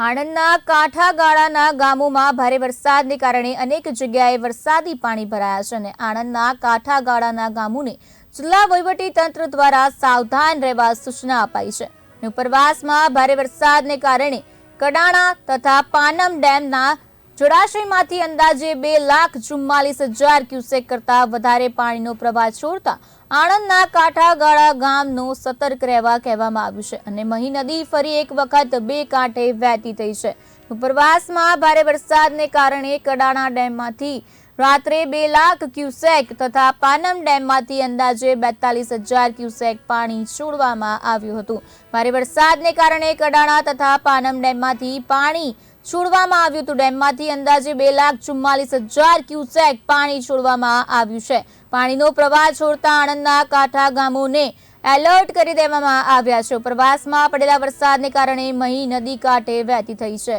આણંદના કાંઠાગાળાના ગામોમાં ભારે વરસાદને કારણે અનેક જગ્યાએ વરસાદી પાણી ભરાયા છે અને આણંદના કાંઠાગાળાના ગામોને જિલ્લા તંત્ર દ્વારા સાવધાન રહેવા સૂચના અપાઈ છે. ઉપરવાસમાં ભારે વરસાદને કારણે કડાણા તથા પાનમ ડેમના જળાશયમાંથી અંદાજે બે લાખ ચુમ્માલીસ હજાર ક્યુસેક કરતા વધારે પાણીનો પ્રવાહ છોડતા આણંદના કાંઠાગાળા ગામનો સતર્ક રહેવા કહેવામાં આવ્યું છે અને મહી નદી ફરી એક વખત બે કાંઠે વહેતી થઈ છે. ઉપરવાસમાં ભારે વરસાદને કારણે કડાણા ડેમમાંથી રાત્રે બે લાખ ક્યુસેક તથા પાનમ ડેમમાંથી અંદાજે બેતાલીસ હજાર ક્યુસેક પાણી છોડવામાં આવ્યું હતું. ભારે વરસાદને કારણે કડાણા તથા પાનમ ડેમમાંથી પાણી છોડવામાં આવ્યું હતું. ડેમમાંથી અંદાજે બે લાખ ચુમ્માલીસ હજાર ક્યુસેક પાણી છોડવામાં આવ્યું છે. પાણીનો પ્રવાહ છોડતા આણંદના કાંઠા ગામોને એલર્ટ કરી દેવામાં આવ્યા છે. ઉપરવાસમાં પડેલા વરસાદને કારણે મહી નદી કાંઠે વહેતી થઈ છે.